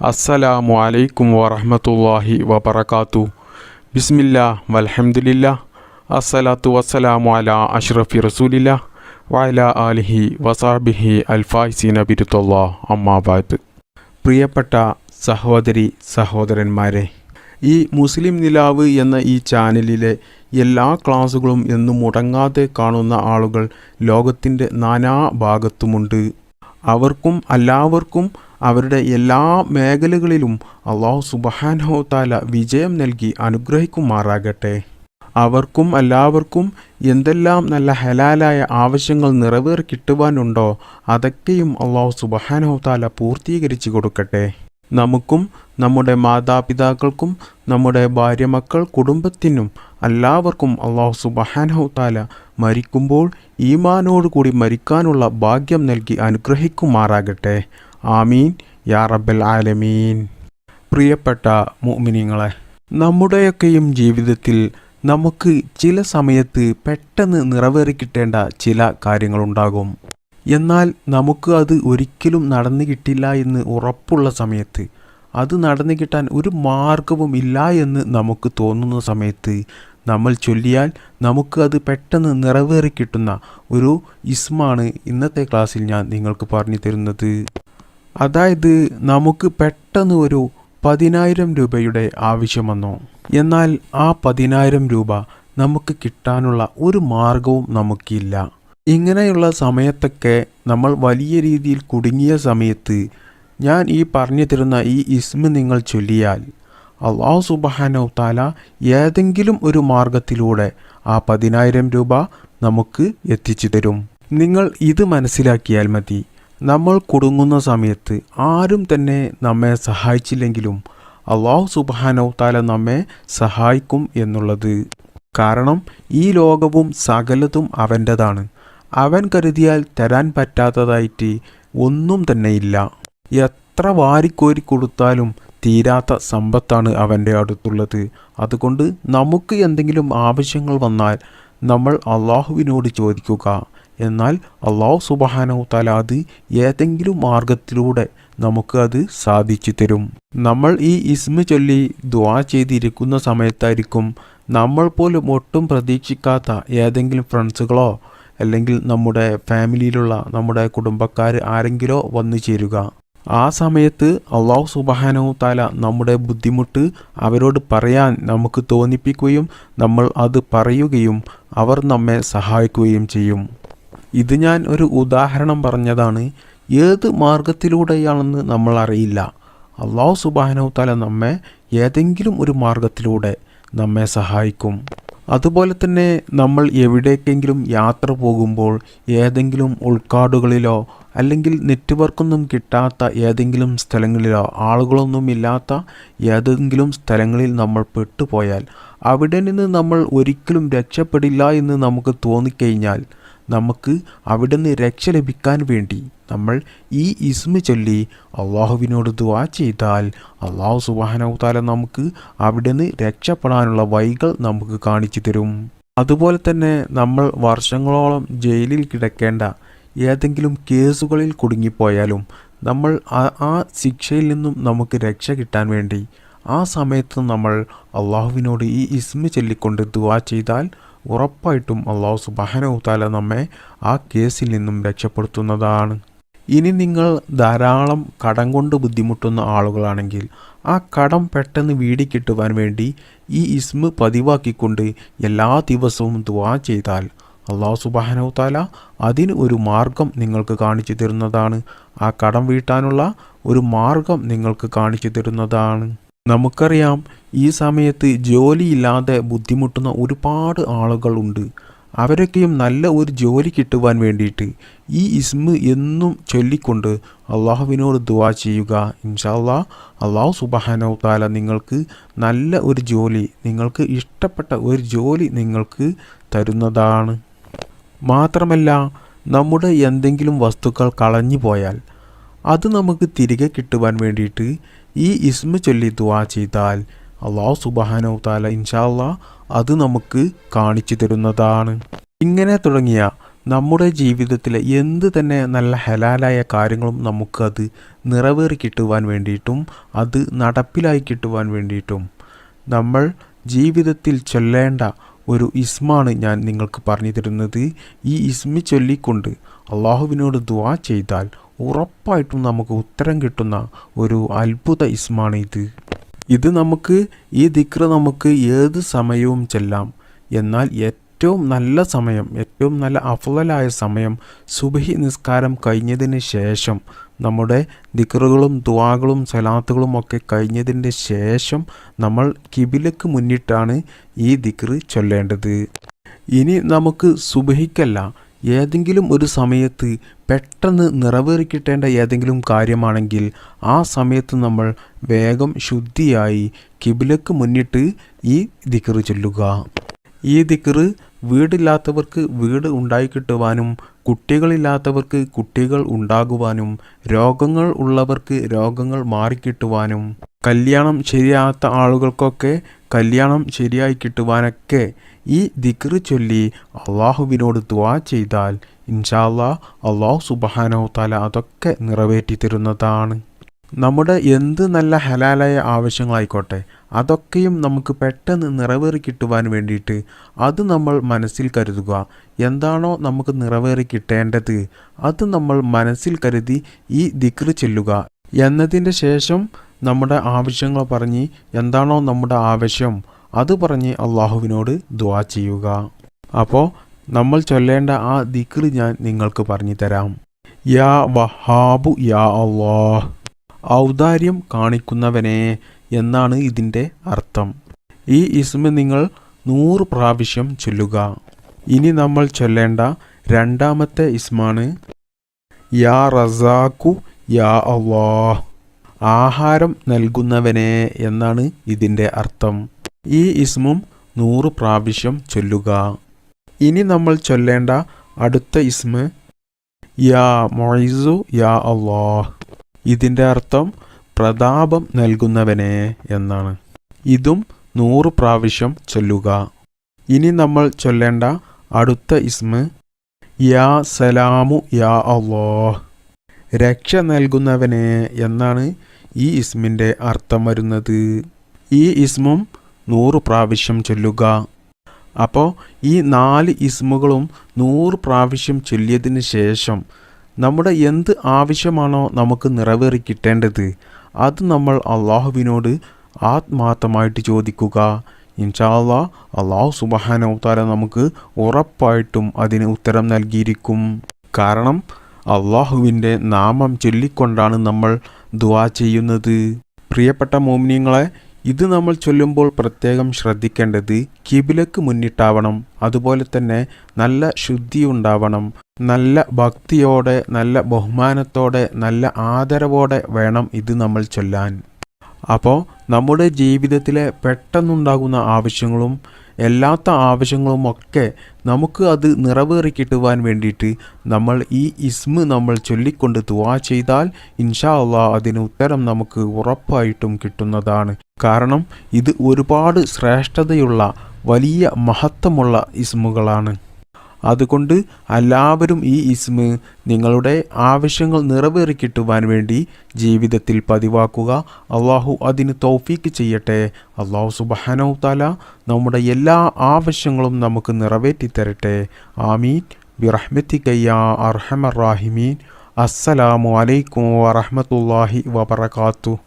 അസ്സലാമു അലൈക്കും വറഹമത്തല്ലാഹി വബർക്കാത്തു ബിസ്മില്ല വലഹമുല്ല അസ്സലാത്തു വസ്സലാമു അല അഷ്റഫി റസൂലില്ല. വയല ആലിഹി വസാബിഹി അൽഫായിസീന നബിരുത്തല്ലാ അമ്മാബാദ് പ്രിയപ്പെട്ട സഹോദരി സഹോദരന്മാരെ ഈ മുസ്ലിം നിലാവ് എന്ന ഈ ചാനലിലെ എല്ലാ ക്ലാസുകളും എന്നും മുടങ്ങാതെ കാണുന്ന ആളുകൾ ലോകത്തിന്റെ നാനാ ഭാഗത്തുമുണ്ട്. അവർക്കും എല്ലാവർക്കും അവരുടെ എല്ലാ മേഖലകളിലും അള്ളാഹു സുബഹാനോത്താല താല വിജയം നൽകി അനുഗ്രഹിക്കുമാറാകട്ടെ. അവർക്കും എല്ലാവർക്കും എന്തെല്ലാം നല്ല ഹലാലായ ആവശ്യങ്ങൾ നിറവേറി കിട്ടുവാനുണ്ടോ അതൊക്കെയും അള്ളാഹു സുബഹാനോത്താല താല പൂർത്തീകരിച്ചു കൊടുക്കട്ടെ. നമുക്കും നമ്മുടെ മാതാപിതാക്കൾക്കും നമ്മുടെ ഭാര്യമക്കൾ കുടുംബത്തിനും എല്ലാവർക്കും അള്ളാഹു സുബഹാനഹു താല മരിക്കുമ്പോൾ ഈമാനോടുകൂടി മരിക്കാനുള്ള ഭാഗ്യം നൽകി അനുഗ്രഹിക്കുമാറാകട്ടെ. ആമീൻ. യാ റബ്ബൽ ആലമീൻ. പ്രിയപ്പെട്ട മുഅ്മിനീങ്ങളെ നമ്മുടെയൊക്കെയും ജീവിതത്തിൽ നമുക്ക് ചില സമയത്ത് പെട്ടെന്ന് നിറവേറി കിട്ടേണ്ട ചില കാര്യങ്ങളുണ്ടാകും. എന്നാൽ നമുക്ക് അത് ഒരിക്കലും നടന്നു കിട്ടില്ല എന്ന് ഉറപ്പുള്ള സമയത്ത് അത് നടന്നു കിട്ടാൻ ഒരു മാർഗവും ഇല്ല എന്ന് നമുക്ക് തോന്നുന്ന സമയത്ത് നമ്മൾ ചൊല്ലിയാൽ നമുക്ക് അത് പെട്ടെന്ന് നിറവേറി കിട്ടുന്ന ഒരു ഇസ്മാണ് ഇന്നത്തെ ക്ലാസ്സിൽ ഞാൻ നിങ്ങൾക്ക് പറഞ്ഞു തരുന്നത്. അതായത് നമുക്ക് പെട്ടെന്ന് ഒരു പതിനായിരം രൂപയുടെ ആവശ്യം വന്നു. എന്നാൽ ആ പതിനായിരം രൂപ നമുക്ക് കിട്ടാനുള്ള ഒരു മാർഗവും നമുക്കില്ല. ഇങ്ങനെയുള്ള സമയത്തൊക്കെ നമ്മൾ വലിയ രീതിയിൽ കുടുങ്ങിയ സമയത്ത് ഞാൻ ഈ പറഞ്ഞു തരുന്ന ഈ ഇസ്മ നിങ്ങൾ ചൊല്ലിയാൽ അള്ളാഹു സുബഹാനോ താല ഏതെങ്കിലും ഒരു മാർഗത്തിലൂടെ ആ പതിനായിരം രൂപ നമുക്ക് എത്തിച്ചു തരും. നിങ്ങൾ ഇത് മനസ്സിലാക്കിയാൽ മതി. നമ്മൾ കുടുങ്ങുന്ന സമയത്ത് ആരും തന്നെ നമ്മെ സഹായിച്ചില്ലെങ്കിലും അള്ളാഹു സുബാനോ താല നമ്മെ സഹായിക്കും എന്നുള്ളത്. കാരണം ഈ ലോകവും സകലതും അവന്റെതാണ്. അവൻ കരുതിയാൽ തരാൻ പറ്റാത്തതായിട്ട് ഒന്നും തന്നെയില്ല എത്ര വാരിക്കോരി കൊടുത്താലും തീരാത്ത സമ്പത്താണ് അവന്റെ അടുത്തുള്ളത്. അതുകൊണ്ട് നമുക്ക് എന്തെങ്കിലും ആവശ്യങ്ങൾ വന്നാൽ നമ്മൾ അള്ളാഹുവിനോട് ചോദിക്കുക. എന്നാൽ അള്ളാഹു സുബഹാനോ തല അത് ഏതെങ്കിലും മാർഗത്തിലൂടെ നമുക്ക് അത് സാധിച്ചു തരും. നമ്മൾ ഈ ഇസ്മ ചൊല്ലി ദുവാ ചെയ്തിരിക്കുന്ന സമയത്തായിരിക്കും നമ്മൾ പോലും ഒട്ടും പ്രതീക്ഷിക്കാത്ത ഏതെങ്കിലും ഫ്രണ്ട്സുകളോ അല്ലെങ്കിൽ നമ്മുടെ ഫാമിലിയിലുള്ള നമ്മുടെ കുടുംബക്കാർ ആരെങ്കിലോ വന്നു ചേരുക. ആ സമയത്ത് അള്ളാഹു സുബഹാനോ താല നമ്മുടെ ബുദ്ധിമുട്ട് അവരോട് പറയാൻ നമുക്ക് തോന്നിപ്പിക്കുകയും നമ്മൾ അത് പറയുകയും അവർ നമ്മെ സഹായിക്കുകയും ചെയ്യും. ഇത് ഞാൻ ഒരു ഉദാഹരണം പറഞ്ഞതാണ്. ഏത് മാർഗത്തിലൂടെയാണെന്ന് നമ്മൾ അറിയില്ല അള്ളാഹു സുബാനോ തല നമ്മെ ഏതെങ്കിലും ഒരു മാർഗത്തിലൂടെ നമ്മെ സഹായിക്കും. അതുപോലെ തന്നെ നമ്മൾ എവിടേക്കെങ്കിലും യാത്ര പോകുമ്പോൾ ഏതെങ്കിലും ഉൾക്കാടുകളിലോ അല്ലെങ്കിൽ നെറ്റ്വർക്കൊന്നും കിട്ടാത്ത ഏതെങ്കിലും സ്ഥലങ്ങളിലോ ആളുകളൊന്നും ഇല്ലാത്ത ഏതെങ്കിലും സ്ഥലങ്ങളിൽ നമ്മൾ പെട്ടുപോയാൽ അവിടെ നിന്ന് നമ്മൾ ഒരിക്കലും രക്ഷപ്പെടില്ല എന്ന് നമുക്ക് തോന്നിക്കഴിഞ്ഞാൽ നമുക്ക് അവിടെ നിന്ന് രക്ഷ ലഭിക്കാൻ വേണ്ടി നമ്മൾ ഈ ഇസ്മ ചൊല്ലി അള്ളാഹുവിനോട് ദുവാ ചെയ്താൽ അള്ളാഹു സുബാനവുതാല നമുക്ക് അവിടെ നിന്ന് രക്ഷപ്പെടാനുള്ള വഴികൾ നമുക്ക് കാണിച്ചു തരും. അതുപോലെ തന്നെ നമ്മൾ വർഷങ്ങളോളം ജയിലിൽ കിടക്കേണ്ട ഏതെങ്കിലും കേസുകളിൽ കുടുങ്ങിപ്പോയാലും നമ്മൾ ആ ശിക്ഷയിൽ നിന്നും നമുക്ക് രക്ഷ കിട്ടാൻ വേണ്ടി ആ സമയത്ത് നമ്മൾ അള്ളാഹുവിനോട് ഈ ഇസ്മ ചൊല്ലിക്കൊണ്ട് ദുവാ ചെയ്താൽ ഉറപ്പായിട്ടും അള്ളാഹു താല നമ്മെ ആ കേസിൽ നിന്നും രക്ഷപ്പെടുത്തുന്നതാണ്. ഇനി നിങ്ങൾ ധാരാളം കടം കൊണ്ട് ബുദ്ധിമുട്ടുന്ന ആളുകളാണെങ്കിൽ ആ കടം പെട്ടെന്ന് വീടിക്കിട്ടുവാൻ വേണ്ടി ഈ ഇസ്മ പതിവാക്കിക്കൊണ്ട് എല്ലാ ദിവസവും ദുവാ ചെയ്താൽ അള്ളാഹു താല അതിന് ഒരു മാർഗം നിങ്ങൾക്ക് കാണിച്ചു തരുന്നതാണ്. ആ കടം വീട്ടാനുള്ള ഒരു മാർഗം നിങ്ങൾക്ക് കാണിച്ചു തരുന്നതാണ്. നമുക്കറിയാം ഈ സമയത്ത് ജോലിയില്ലാതെ ബുദ്ധിമുട്ടുന്ന ഒരുപാട് ആളുകളുണ്ട്. അവരൊക്കെയും നല്ല ഒരു ജോലി കിട്ടുവാൻ വേണ്ടിയിട്ട് ഈ ഇസ്മ എന്നും ചൊല്ലിക്കൊണ്ട് അള്ളാഹുവിനോട് ദുവാ ചെയ്യുക. ഇൻഷാല്ലാ അള്ളാഹു സുബാനോ താല നിങ്ങൾക്ക് നല്ല ഒരു ജോലി നിങ്ങൾക്ക് ഇഷ്ടപ്പെട്ട ഒരു ജോലി നിങ്ങൾക്ക് തരുന്നതാണ്. മാത്രമല്ല നമ്മുടെ എന്തെങ്കിലും വസ്തുക്കൾ കളഞ്ഞു പോയാൽ അത് നമുക്ക് തിരികെ കിട്ടുവാൻ വേണ്ടിയിട്ട് ഈ ഇസ്മ ചൊല്ലി ദുവാ ചെയ്താൽ അള്ളാഹു സുബാനോ താല ഇൻഷാല്ല അത് നമുക്ക് കാണിച്ചു തരുന്നതാണ്. ഇങ്ങനെ തുടങ്ങിയ നമ്മുടെ ജീവിതത്തിലെ എന്ത് തന്നെ നല്ല ഹലാലായ കാര്യങ്ങളും നമുക്കത് നിറവേറി കിട്ടുവാൻ വേണ്ടിയിട്ടും അത് നടപ്പിലായി കിട്ടുവാൻ വേണ്ടിയിട്ടും നമ്മൾ ജീവിതത്തിൽ ചൊല്ലേണ്ട ഒരു ഇസ്മാണ് ഞാൻ നിങ്ങൾക്ക് പറഞ്ഞു തരുന്നത്. ഈ ഇസ്മി ചൊല്ലിക്കൊണ്ട് അള്ളാഹുവിനോട് ദുവാ ചെയ്താൽ ഉറപ്പായിട്ടും നമുക്ക് ഉത്തരം കിട്ടുന്ന ഒരു അത്ഭുത ഇസ്മാണ് ഇത്. ഇത് നമുക്ക് ഈ ദിക്ര നമുക്ക് ഏത് സമയവും ചെല്ലാം. എന്നാൽ ഏറ്റവും നല്ല സമയം ഏറ്റവും നല്ല അഫലായ സമയം സുബഹി നിസ്കാരം കഴിഞ്ഞതിന് ശേഷം നമ്മുടെ ദിക്റുകളും ദുവാകളും സലാത്തുകളും ഒക്കെ കഴിഞ്ഞതിന്റെ ശേഷം നമ്മൾ കിബിലക്ക് മുന്നിട്ടാണ് ഈ ദിക്റ് ചൊല്ലേണ്ടത്. ഇനി നമുക്ക് സുബഹിക്കല്ല ഏതെങ്കിലും ഒരു സമയത്ത് പെട്ടെന്ന് നിറവേറിക്കിട്ടേണ്ട ഏതെങ്കിലും കാര്യമാണെങ്കിൽ ആ സമയത്ത് നമ്മൾ വേഗം ശുദ്ധിയായി കിബിലക്ക് മുന്നിട്ട് ഈ ദിക്കറ് ചൊല്ലുക. ഈ ദിക്കറ് വീടില്ലാത്തവർക്ക് വീട് ഉണ്ടായിക്കിട്ടുവാനും കുട്ടികളില്ലാത്തവർക്ക് കുട്ടികൾ ഉണ്ടാകുവാനും രോഗങ്ങൾ ഉള്ളവർക്ക് രോഗങ്ങൾ മാറിക്കിട്ടുവാനും കല്യാണം ശരിയാത്ത ആളുകൾക്കൊക്കെ കല്യാണം ശരിയായി കിട്ടുവാനൊക്കെ ഈ ദിക്റ് ചൊല്ലി അള്ളാഹുവിനോട് ദ്വാ ചെയ്താൽ ഇൻഷാല്ലാ അള്ളാഹു സുബഹാനോ തല അതൊക്കെ നിറവേറ്റി തരുന്നതാണ് നമ്മുടെ എന്ത് നല്ല ഹലാലായ ആവശ്യങ്ങളായിക്കോട്ടെ അതൊക്കെയും നമുക്ക് പെട്ടെന്ന് നിറവേറി കിട്ടുവാൻ വേണ്ടിയിട്ട് അത് നമ്മൾ മനസ്സിൽ കരുതുക. എന്താണോ നമുക്ക് നിറവേറി കിട്ടേണ്ടത് അത് നമ്മൾ മനസ്സിൽ കരുതി ഈ ദിക്റ് ചെല്ലുക. എന്നതിന്റെ ശേഷം നമ്മുടെ ആവശ്യങ്ങൾ പറഞ്ഞ് എന്താണോ നമ്മുടെ ആവശ്യം അത് പറഞ്ഞ് അള്ളാഹുവിനോട് ദുവാ ചെയ്യുക. അപ്പോൾ നമ്മൾ ചൊല്ലേണ്ട ആ ദിക്ർ ഞാൻ നിങ്ങൾക്ക് പറഞ്ഞു തരാം. യാ വഹാബു യാ അള്ളാഹ്. ഔദാര്യം കാണിക്കുന്നവനെ എന്നാണ് ഇതിന്റെ അർത്ഥം. ഈ ഇസ്മ നിങ്ങൾ നൂറ് പ്രാവശ്യം ചൊല്ലുക. ഇനി നമ്മൾ ചൊല്ലേണ്ട രണ്ടാമത്തെ ഇസ്മാണ് യാ റസാഖു യാ അള്ളാഹ്. ആഹാരം നൽകുന്നവനെ എന്നാണ് ഇതിന്റെ അർത്ഥം. ഈ ഇസ്മും നൂറ് പ്രാവശ്യം ചൊല്ലുക. ഇനി നമ്മൾ ചൊല്ലേണ്ട അടുത്ത ഇസ്മ യാ മൊയ്സു യാ അള്ളാഹ് ഇതിന്റെ അർത്ഥം പ്രതാപം നൽകുന്നവനെ എന്നാണ്. ഇതും നൂറ് പ്രാവശ്യം ചൊല്ലുക. ഇനി നമ്മൾ ചൊല്ലേണ്ട അടുത്ത ഇസ്മ യാ സലാമു യാ അള്ളാഹ് രക്ഷ നൽകുന്നവനെ എന്നാണ് ഈ ഇസ്മിന്റെ അർത്ഥം വരുന്നത്. ഈ ഇസ്മും നൂറ് പ്രാവശ്യം ചൊല്ലുക. അപ്പോൾ ഈ നാല് ഇസ്മുകളും നൂറ് പ്രാവശ്യം ചൊല്ലിയതിന് ശേഷം നമ്മുടെ എന്ത് ആവശ്യമാണോ നമുക്ക് നിറവേറി കിട്ടേണ്ടത് അത് നമ്മൾ അള്ളാഹുവിനോട് ആത്മാർത്ഥമായിട്ട് ചോദിക്കുക. ഇൻഷാല്ലാ അള്ളാഹു സുബഹാനവതാര നമുക്ക് ഉറപ്പായിട്ടും അതിന് ഉത്തരം നൽകിയിരിക്കും. കാരണം അള്ളാഹുവിന്റെ നാമം ചൊല്ലിക്കൊണ്ടാണ് നമ്മൾ ദുവാ ചെയ്യുന്നത്. പ്രിയപ്പെട്ട മോമിനിയങ്ങളെ ഇത് നമ്മൾ ചൊല്ലുമ്പോൾ പ്രത്യേകം ശ്രദ്ധിക്കേണ്ടത് കിബിലക്ക് മുന്നിട്ടാവണം. അതുപോലെ തന്നെ നല്ല ശുദ്ധി ഉണ്ടാവണം നല്ല ഭക്തിയോടെ നല്ല ബഹുമാനത്തോടെ നല്ല ആദരവോടെ വേണം ഇത് നമ്മൾ ചൊല്ലാൻ. അപ്പോൾ നമ്മുടെ ജീവിതത്തിലെ പെട്ടെന്നുണ്ടാകുന്ന ആവശ്യങ്ങളും എല്ലാത്ത ആവശ്യങ്ങളും ഒക്കെ നമുക്ക് അത് നിറവേറി കിട്ടുവാൻ വേണ്ടിയിട്ട് നമ്മൾ ഈ ഇസ്മ് നമ്മൾ ചൊല്ലിക്കൊണ്ട് ദുവാ ചെയ്താൽ ഇൻഷാ അള്ളാ അതിന് ഉത്തരം നമുക്ക് ഉറപ്പായിട്ടും കിട്ടുന്നതാണ്. കാരണം ഇത് ഒരുപാട് ശ്രേഷ്ഠതയുള്ള വലിയ മഹത്വമുള്ള ഇസ്മുകളാണ്. അതുകൊണ്ട് എല്ലാവരും ഈ ഇസ്മ് നിങ്ങളുടെ ആവശ്യങ്ങൾ നിറവേറി കിട്ടുവാൻ വേണ്ടി ജീവിതത്തിൽ പതിവാക്കുക. അള്ളാഹു അതിന് തൗഫീക്ക് ചെയ്യട്ടെ. അള്ളാഹു സുബഹാനോ താല നമ്മുടെ എല്ലാ ആവശ്യങ്ങളും നമുക്ക് നിറവേറ്റി തരട്ടെ ആമീൻ ബിറഹ്മത്തിക്കയ്യ അർഹമർ റാഹിമീൻ. അസ്സലാമു അലൈക്കും വറഹമത്തല്ലാഹി വബർക്കാത്തു